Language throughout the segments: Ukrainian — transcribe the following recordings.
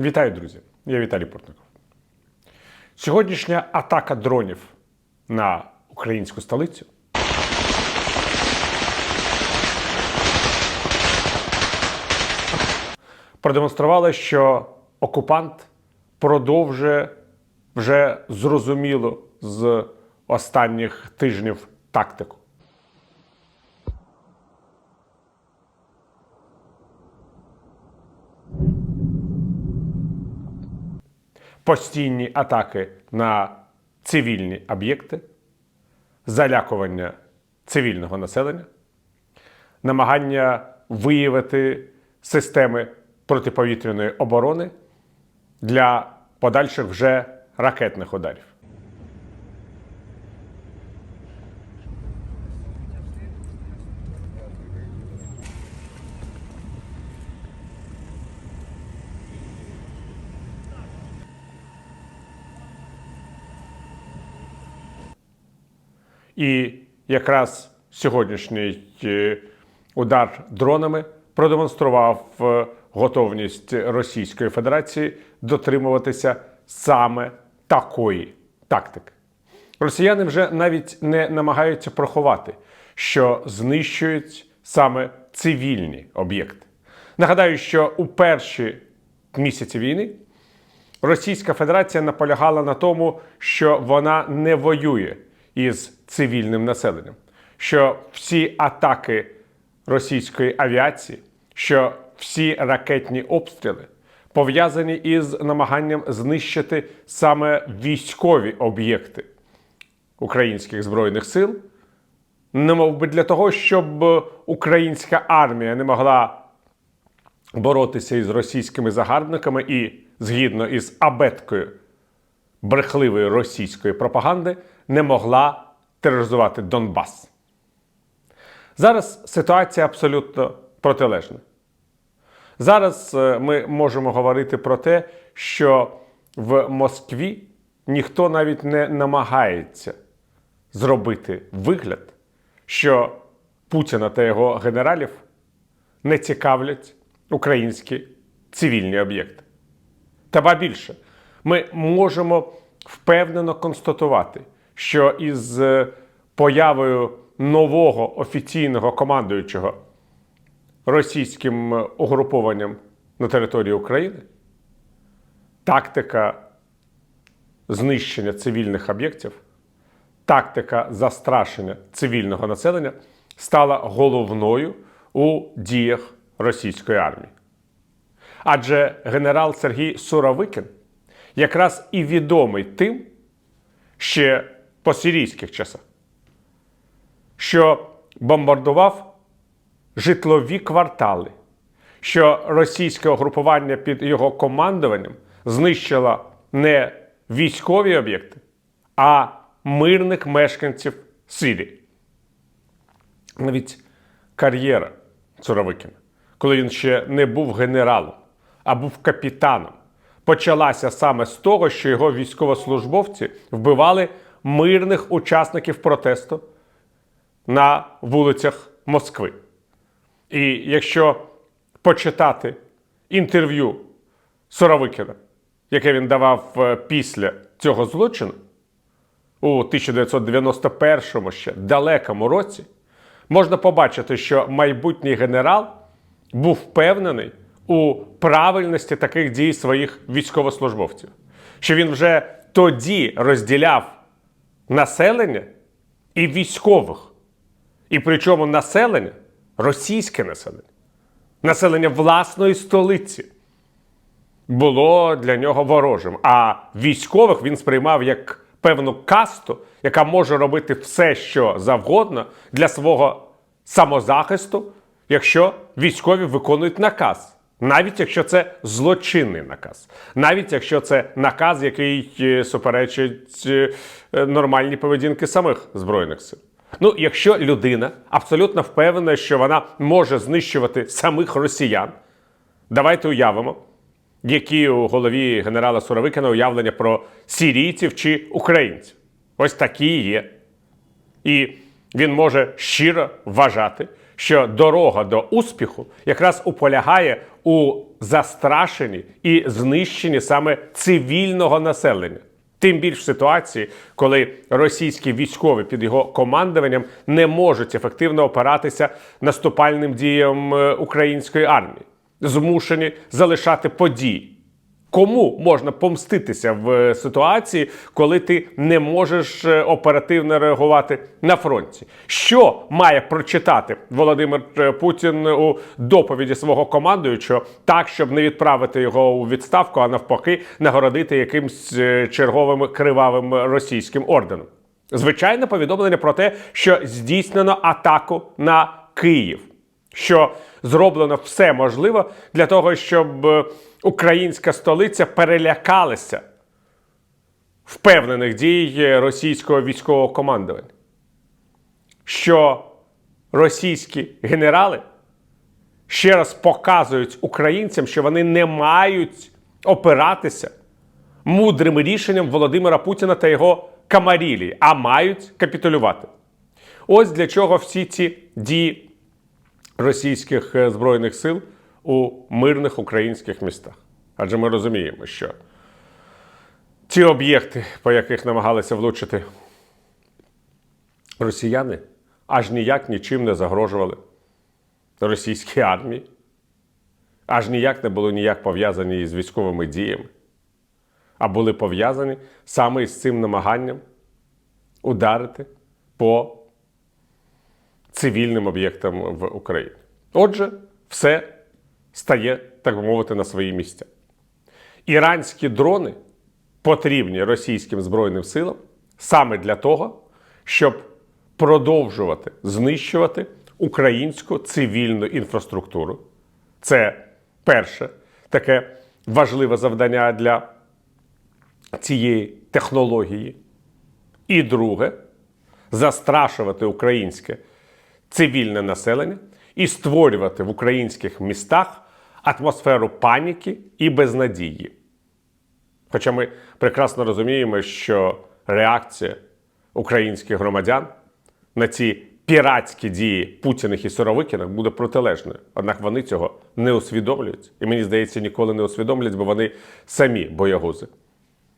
Вітаю, друзі! Я Віталій Портников. Сьогоднішня атака дронів на українську столицю продемонструвала, що окупант продовжує вже зрозуміло з останніх тижнів тактику. Постійні атаки на цивільні об'єкти, залякування цивільного населення, намагання виявити системи протиповітряної оборони для подальших вже ракетних ударів. І якраз сьогоднішній е, удар дронами продемонстрував е, готовність Російської Федерації дотримуватися саме такої тактики. Росіяни вже навіть не намагаються проховати, що знищують саме цивільні об'єкти. Нагадаю, що у перші місяці війни Російська Федерація наполягала на тому, що вона не воює із цивільним населенням, що всі атаки російської авіації, що всі ракетні обстріли пов'язані із намаганням знищити саме військові об'єкти українських збройних сил, немов би для того, щоб українська армія не могла боротися із російськими загарбниками і згідно із абеткою брехливої російської пропаганди не могла тероризувати Донбас. Зараз ситуація абсолютно протилежна. Зараз е, ми можемо говорити про те, що в Москві ніхто навіть не намагається зробити вигляд, що Путіна та його генералів не цікавлять українські цивільні об'єкти. Та ба більше, ми можемо впевнено констатувати, що із е, появою нового офіційного командуючого російським е, угрупованням на території України тактика знищення цивільних об'єктів, тактика застрашення цивільного населення стала головною у діях російської армії. Адже генерал Сергій Суровикін якраз і відомий тим, ще по сирійських часах, що бомбардував житлові квартали, що російське угрупування під його командуванням знищило не військові об'єкти, а мирних мешканців Сирії. Навіть кар'єра Цуровикіна, коли він ще не був генералом, а був капітаном, почалася саме з того, що його військовослужбовці вбивали мирних учасників протесту на вулицях Москви. І якщо почитати інтерв'ю Соровикіна, яке він давав е, після цього злочину у 1991 ще далекому році, можна побачити, що майбутній генерал був впевнений у правильності таких дій своїх військовослужбовців, що він вже тоді розділяв населення і військових. І причому населення російське населення, населення власної столиці було для нього ворожим. А військових він сприймав як певну касту, яка може робити все, що завгодно для свого самозахисту, якщо військові виконують наказ. Навіть якщо це злочинний наказ, навіть якщо це наказ, який е, суперечить е, нормальній поведінки самих збройних сил. Ну, якщо людина абсолютно впевнена, що вона може знищувати самих росіян, давайте уявимо, які у голові генерала Суровикина уявлення про сірійців чи українців. Ось такі є. І він може щиро вважати, що дорога до успіху якраз уполягає у застрашенні і знищенні саме цивільного населення. Тим більш в ситуації, коли російські військові під його командуванням не можуть ефективно опиратися наступальним діям е, української армії, змушені залишати події. Кому можна помститися в е, ситуації, коли ти не можеш е, оперативно реагувати на фронті? Що має прочитати Володимир е, Путін у доповіді свого командуючого так, щоб не відправити його у відставку, а навпаки, нагородити якимсь черговим кривавим російським орденом? Звичайне повідомлення про те, що здійснено атаку на Київ що зроблено все можливе для того, щоб українська столиця перелякалася впевнених дій російського військового командування. Що російські генерали ще раз показують українцям, що вони не мають опиратися мудрим рішенням Володимира Путіна та його камарілії, а мають капітулювати. Ось для чого всі ці дії російських е, збройних сил у мирних українських містах. Адже ми розуміємо, що ті об'єкти, по яких намагалися влучити росіяни, аж ніяк нічим не загрожували російській армії, аж ніяк не були ніяк пов'язані із військовими діями, а були пов'язані саме із цим намаганням ударити по цивільним об'єктам в Україні. Отже, все стає, так би мовити, на свої місця. Іранські дрони потрібні російським Збройним силам саме для того, щоб продовжувати знищувати українську цивільну інфраструктуру. Це перше таке важливе завдання для цієї технології. І друге застрашувати українське цивільне населення і створювати в українських містах атмосферу паніки і безнадії. Хоча ми прекрасно розуміємо, що реакція українських громадян на ці піратські дії Путіних і Соровикіних буде протилежною. Однак вони цього не усвідомлюють. І мені здається, ніколи не усвідомлять, бо вони самі боягузи.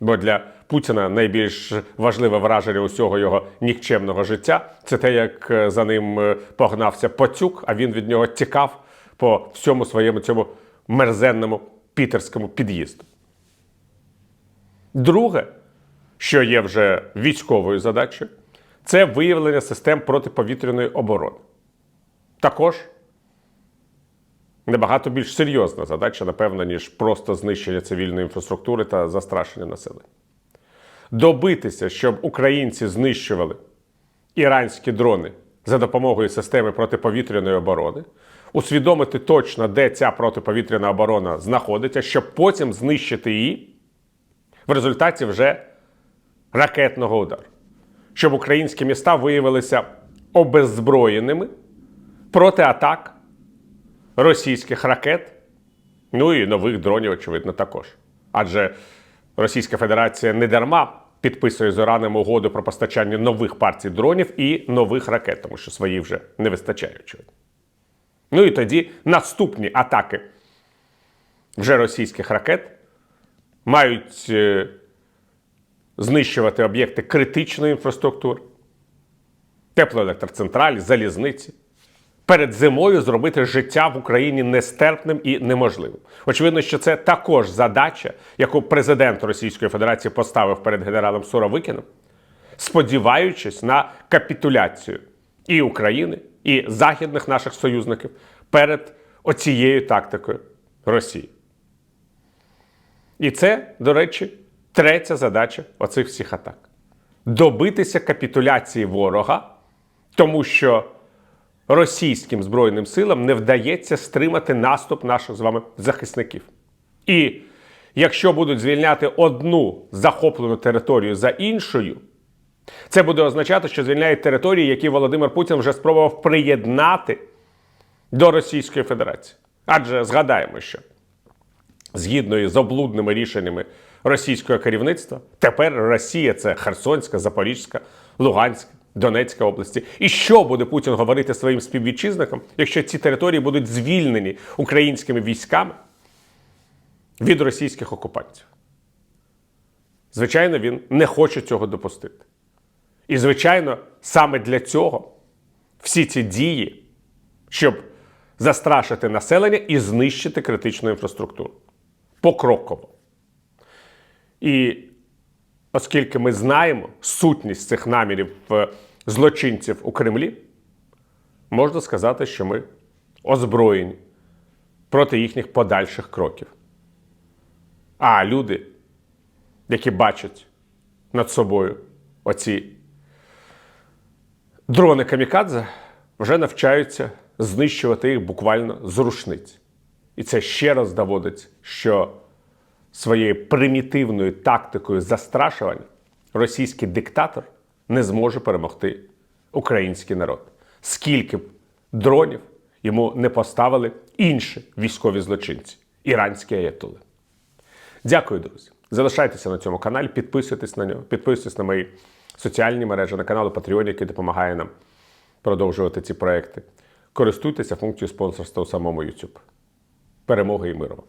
Бо для Путіна найбільш важливе враження усього його нікчемного життя це те, як е, за ним е, погнався Пацюк, а він від нього тікав по всьому своєму цьому мерзенному пітерському під'їзду. Друге, що є вже військовою задачею, це виявлення систем протиповітряної оборони. Також набагато більш серйозна задача, напевно, ніж просто знищення цивільної інфраструктури та застрашення населення. Добитися, щоб українці знищували іранські дрони за допомогою системи протиповітряної оборони, усвідомити точно, де ця протиповітряна оборона знаходиться, щоб потім знищити її в результаті вже ракетного удару. Щоб українські міста виявилися обеззброєними проти атак російських ракет, ну і нових дронів, очевидно, також. Адже Російська Федерація не дарма підписує з Іраном угоду про постачання нових партій дронів і нових ракет, тому що свої вже не вистачає, очевидно. Ну і тоді наступні атаки вже російських ракет мають е, знищувати об'єкти критичної інфраструктури, теплоелектроцентралі, залізниці. Перед зимою зробити життя в Україні нестерпним і неможливим. Очевидно, що це також задача, яку президент Російської Федерації поставив перед генералом Суровикіним, сподіваючись на капітуляцію і України, і західних наших союзників перед оцією тактикою Росії. І це, до речі, третя задача оцих всіх атак: добитися капітуляції ворога, тому що російським збройним силам не вдається стримати наступ наших з вами захисників. І якщо будуть звільняти одну захоплену територію за іншою, це буде означати, що звільняють території, які Володимир Путін вже спробував приєднати до Російської Федерації. Адже згадаємо, що згідно із облудними рішеннями російського керівництва, тепер Росія це Херсонська, Запорізька, Луганська, Донецька області. І що буде Путін говорити своїм співвітчизникам, якщо ці території будуть звільнені українськими військами від російських окупантів? Звичайно, він не хоче цього допустити. І, звичайно, саме для цього всі ці дії, щоб застрашити населення і знищити критичну інфраструктуру. Покроково. І оскільки ми знаємо сутність цих намірів злочинців у Кремлі, можна сказати, що ми озброєні проти їхніх подальших кроків. А люди, які бачать над собою оці дрони камікадзе, вже навчаються знищувати їх буквально з рушниць. І це ще раз доводить, що своєю примітивною тактикою застрашування російський диктатор не зможе перемогти український народ. Скільки б дронів йому не поставили інші військові злочинці, іранські аятоли. Дякую, друзі. Залишайтеся на цьому каналі, підписуйтесь на нього, підписуйтесь на мої соціальні мережі, на канал Patreon, який допомагає нам продовжувати ці проекти. Користуйтеся функцією спонсорства у самому YouTube. Перемоги і миру!